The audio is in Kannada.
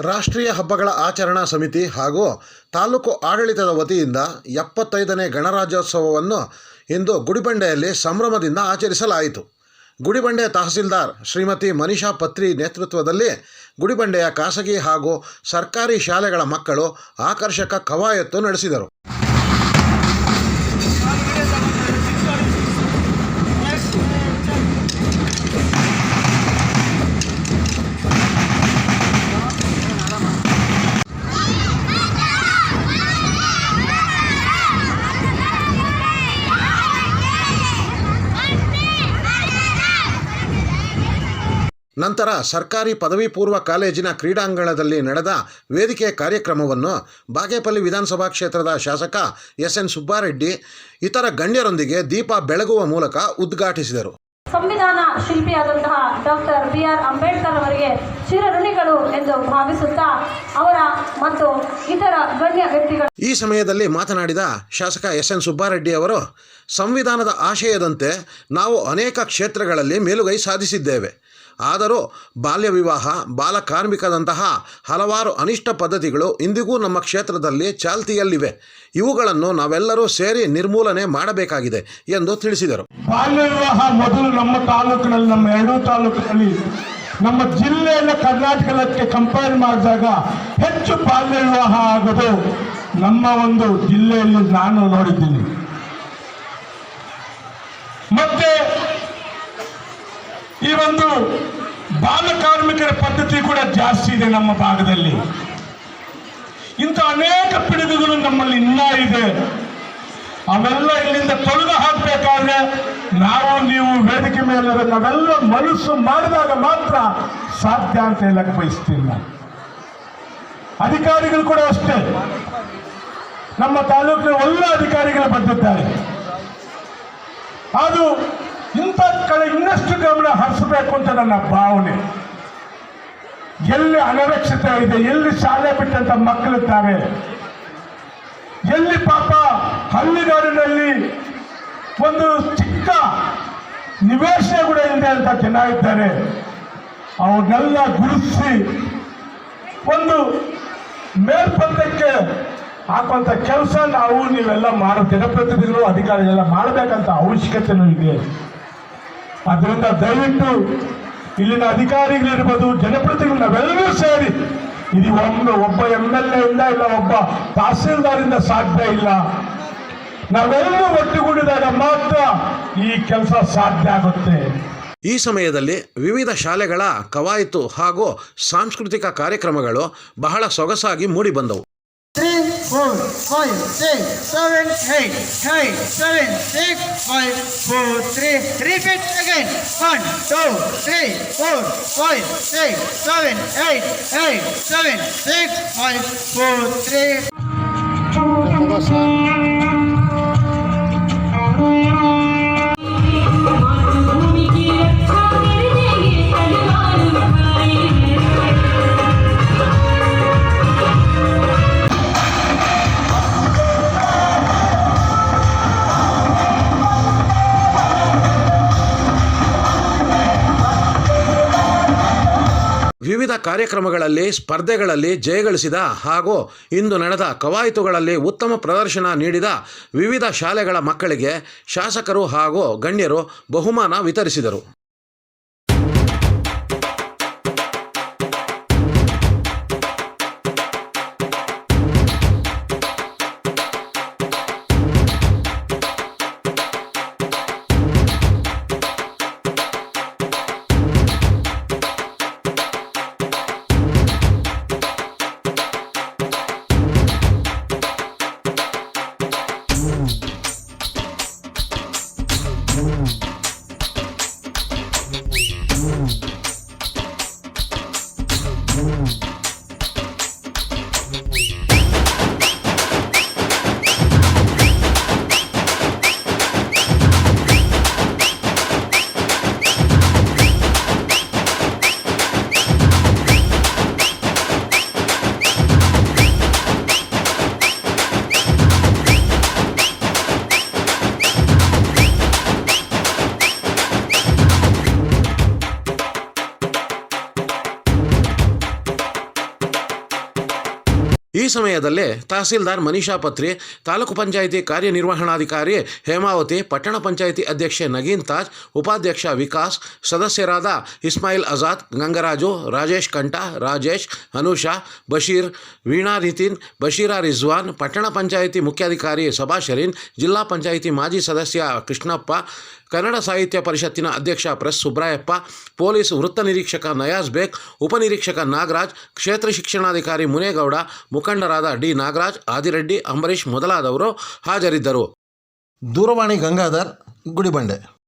ರಾಷ್ಟ್ರೀಯ ಹಬ್ಬಗಳ ಆಚರಣಾ ಸಮಿತಿ ಹಾಗೂ ತಾಲೂಕು ಆಡಳಿತದ ವತಿಯಿಂದ ಎಪ್ಪತ್ತೈದನೇ ಗಣರಾಜ್ಯೋತ್ಸವವನ್ನು ಇಂದು ಗುಡಿಬಂಡೆಯಲ್ಲಿ ಸಂಭ್ರಮದಿಂದ ಆಚರಿಸಲಾಯಿತು. ಗುಡಿಬಂಡೆ ತಹಸೀಲ್ದಾರ್ ಶ್ರೀಮತಿ ಮನಿಷಾ ಪತ್ರಿ ನೇತೃತ್ವದಲ್ಲಿ ಗುಡಿಬಂಡೆಯ ಖಾಸಗಿ ಹಾಗೂ ಸರ್ಕಾರಿ ಶಾಲೆಗಳ ಮಕ್ಕಳು ಆಕರ್ಷಕ ಕವಾಯತ್ತು ನಡೆಸಿದರು. ನಂತರ ಸರ್ಕಾರಿ ಪದವಿ ಪೂರ್ವ ಕಾಲೇಜಿನ ಕ್ರೀಡಾಂಗಣದಲ್ಲಿ ನಡೆದ ವೇದಿಕೆ ಕಾರ್ಯಕ್ರಮವನ್ನು ಬಾಗೇಪಲ್ಲಿ ವಿಧಾನಸಭಾ ಕ್ಷೇತ್ರದ ಶಾಸಕ ಎಸ್ ಎನ್ ಸುಬ್ಬಾರೆಡ್ಡಿ ಇತರ ಗಣ್ಯರೊಂದಿಗೆ ದೀಪ ಬೆಳಗುವ ಮೂಲಕ ಉದ್ಘಾಟಿಸಿದರು. ಸಂವಿಧಾನ ಶಿಲ್ಪಿಯಾದಂತಹ ಡಾಕ್ಟರ್ ಬಿ ಆರ್ ಅಂಬೇಡ್ಕರ್ ಅವರಿಗೆ ಚಿರಋಣಿಗಳು ಎಂದು ಭಾವಿಸುತ್ತಾ ಅವರ ಮತ್ತು ಇತರ ಗಣ್ಯ ವ್ಯಕ್ತಿಗಳು ಈ ಸಮಯದಲ್ಲಿ ಮಾತನಾಡಿದ ಶಾಸಕ ಎಸ್ ಎನ್ ಸುಬ್ಬಾರೆಡ್ಡಿ ಅವರು ಸಂವಿಧಾನದ ಆಶಯದಂತೆ ನಾವು ಅನೇಕ ಕ್ಷೇತ್ರಗಳಲ್ಲಿ ಮೇಲುಗೈ ಸಾಧಿಸಿದ್ದೇವೆ. ಆದರೂ ಬಾಲ್ಯ ವಿವಾಹ ಬಾಲ ಕಾರ್ಮಿಕದಂತಹ ಹಲವಾರು ಅನಿಷ್ಟ ಪದ್ಧತಿಗಳು ಇಂದಿಗೂ ನಮ್ಮ ಕ್ಷೇತ್ರದಲ್ಲಿ ಚಾಲ್ತಿಯಲ್ಲಿವೆ. ಇವುಗಳನ್ನು ನಾವೆಲ್ಲರೂ ಸೇರಿ ನಿರ್ಮೂಲನೆ ಮಾಡಬೇಕಾಗಿದೆ ಎಂದು ತಿಳಿಸಿದರು. ಬಾಲ್ಯ ವಿವಾಹ ಮೊದಲು ನಮ್ಮ ತಾಲೂಕಿನಲ್ಲಿ, ನಮ್ಮ ಎರಡೂ ತಾಲೂಕಿನಲ್ಲಿ, ನಮ್ಮ ಜಿಲ್ಲೆಯನ್ನು ಕರ್ನಾಟಕಕ್ಕೆ ಕಂಪೇರ್ ಮಾಡಿದಾಗ ಹೆಚ್ಚು ಬಾಲ್ಯ ವಿವಾಹ ಆಗೋದು ನಮ್ಮ ಒಂದು ಜಿಲ್ಲೆಯಲ್ಲಿ ನಾನು ನೋಡಿದ್ದೀನಿ. ಮತ್ತೆ ಈ ಒಂದು ಬಾಲ ಕಾರ್ಮಿಕರ ಪದ್ಧತಿ ಕೂಡ ಜಾಸ್ತಿ ಇದೆ ನಮ್ಮ ಭಾಗದಲ್ಲಿ. ಇಂಥ ಅನೇಕ ಪಿಡುಗುಗಳು ನಮ್ಮಲ್ಲಿ ಇನ್ನೂ ಇದೆ. ಅವೆಲ್ಲ ಇಲ್ಲಿಂದ ತೊಳೆದು ಹಾಕಬೇಕಾದ್ರೆ ನಾವು ನೀವು ವೇದಿಕೆ ಮೇಲೆ ನಾವೆಲ್ಲ ಮನಸ್ಸು ಮಾಡಿದಾಗ ಮಾತ್ರ ಸಾಧ್ಯ ಅಂತ ಹೇಳಕ್ಕೆ ಬಯಸ್ತಿಲ್ಲ ಅಧಿಕಾರಿಗಳು ಕೂಡ ಅಷ್ಟೇ. ನಮ್ಮ ತಾಲೂಕಿನ ಒಳ್ಳೆ ಅಧಿಕಾರಿಗಳು ಬಂದಿದ್ದಾರೆ ಅದು ಇಂಥ ಕಡೆ ಇನ್ನಷ್ಟು ಗಮನ ಹರಿಸಬೇಕು ಅಂತ ನನ್ನ ಭಾವನೆ. ಎಲ್ಲಿ ಅನರಕ್ಷಿತ ಇದೆ, ಎಲ್ಲಿ ಶಾಲೆ ಬಿಟ್ಟಂತ ಮಕ್ಕಳಿದ್ದಾರೆ ಎಲ್ಲಿ ಪಾಪ ಹಳ್ಳಿಗಾಡಿನಲ್ಲಿ ಒಂದು ಚಿಕ್ಕ ನಿವೇಶನ ಕೂಡ ಇದೆ ಅಂತ ಜನ ಇದ್ದಾರೆ. ಅವನ್ನೆಲ್ಲ ಗುರುತಿಸಿ ಒಂದು ಮೇಲ್ಪಂತಕ್ಕೆ ಹಾಕುವಂತ ಕೆಲಸ ನಾವು ನೀವೆಲ್ಲ ಮಾಡೋ ಜನಪ್ರತಿನಿಧಿಗಳು, ಅಧಿಕಾರಿಗಳೆಲ್ಲ ಮಾಡಬೇಕಂತ ಅವಶ್ಯಕತೆನೂ ಇದೆ. ಅದರಿಂದ ದಯವಿಟ್ಟು ಇಲ್ಲಿನ ಅಧಿಕಾರಿಗಳಿರ್ಬೋದು, ಜನಪ್ರತಿನಿಧಿಗಳು ನಾವೆಲ್ಲರೂ ಸೇರಿ ಇದು ಒಂದು ಒಬ್ಬ ಎಂ ಎಲ್ ಎಂದ ಇಲ್ಲ, ಒಬ್ಬ ತಹಸೀಲ್ದಾರಿಂದ ಸಾಧ್ಯ ಇಲ್ಲ. ನಾವೆಲ್ಲರೂ ಒಟ್ಟುಗೂಡಿದಾಗ ಮಾತ್ರ ಈ ಕೆಲಸ ಸಾಧ್ಯ ಆಗುತ್ತೆ. ಈ ಸಮಯದಲ್ಲಿ ವಿವಿಧ ಶಾಲೆಗಳ ಕವಾಯಿತು ಹಾಗೂ ಸಾಂಸ್ಕೃತಿಕ ಕಾರ್ಯಕ್ರಮಗಳು ಬಹಳ ಸೊಗಸಾಗಿ ಮೂಡಿಬಂದವು. Four, five, six, seven, eight, nine, seven, six, five, four, three. Repeat again. One, two, three, four, five, six, seven, eight, eight, seven, six, five, four, three. ಕಾರ್ಯಕ್ರಮಗಳಲ್ಲಿ, ಸ್ಪರ್ಧೆಗಳಲ್ಲಿ ಜಯಗಳಿಸಿದ ಹಾಗೂ ಇಂದು ನಡೆದ ಕವಾಯತುಗಳಲ್ಲಿ ಉತ್ತಮ ಪ್ರದರ್ಶನ ನೀಡಿದ ವಿವಿಧ ಶಾಲೆಗಳ ಮಕ್ಕಳಿಗೆ ಶಾಸಕರು ಹಾಗೂ ಗಣ್ಯರು ಬಹುಮಾನ ವಿತರಿಸಿದರು. Mm-hmm. ಈ ಸಮಯದಲ್ಲೇ ತಹಸೀಲ್ದಾರ್ ಮನೀಷಾ ಪತ್ರಿ, ತಾಲೂಕು ಪಂಚಾಯಿತಿ ಕಾರ್ಯನಿರ್ವಹಣಾಧಿಕಾರಿ ಹೇಮಾವತಿ, ಪಟ್ಟಣ ಪಂಚಾಯಿತಿ ಅಧ್ಯಕ್ಷೆ ನಗೀನ್ ತಾಜ್, ಉಪಾಧ್ಯಕ್ಷ ವಿಕಾಸ್, ಸದಸ್ಯರಾದ ಇಸ್ಮಾಯಿಲ್ ಆಜಾದ್ ಗಂಗರಾಜು, ರಾಜೇಶ್ ಕಂಠ, ರಾಜೇಶ್, ಅನುಷಾ, ಬಶೀರ್, ವೀಣಾ ರಿತಿನ್, ಬಶೀರಾ ರಿಜ್ವಾನ್, ಪಟ್ಟಣ ಪಂಚಾಯಿತಿ ಮುಖ್ಯಾಧಿಕಾರಿ ಸಭಾ ಶರೀನ್, ಜಿಲ್ಲಾ ಪಂಚಾಯಿತಿ ಮಾಜಿ ಸದಸ್ಯ ಕೃಷ್ಣಪ್ಪ, ಕನ್ನಡ ಸಾಹಿತ್ಯ ಪರಿಷತ್ತಿನ ಅಧ್ಯಕ್ಷ ಪ್ರೆಸ್ ಸುಬ್ರಾಯಪ್ಪ, ಪೊಲೀಸ್ ವೃತ್ತ ನಿರೀಕ್ಷಕ ನಯಾಜ್ ಬೇಗ್ ಉಪನಿರೀಕ್ಷಕ ನಾಗರಾಜ್, ಕ್ಷೇತ್ರ ಶಿಕ್ಷಣಾಧಿಕಾರಿ ಮುನೇಗೌಡ ಮುಖಂಡರಾದ ಡಿ ನಾಗರಾಜ್ ಆದಿರೆಡ್ಡಿ ಅಂಬರೀಷ್ ಮೊದಲಾದವರು ಹಾಜರಿದ್ದರು. ದೂರವಾಣಿ ಗಂಗಾಧರ್ ಗುಡಿಬಂಡೆ.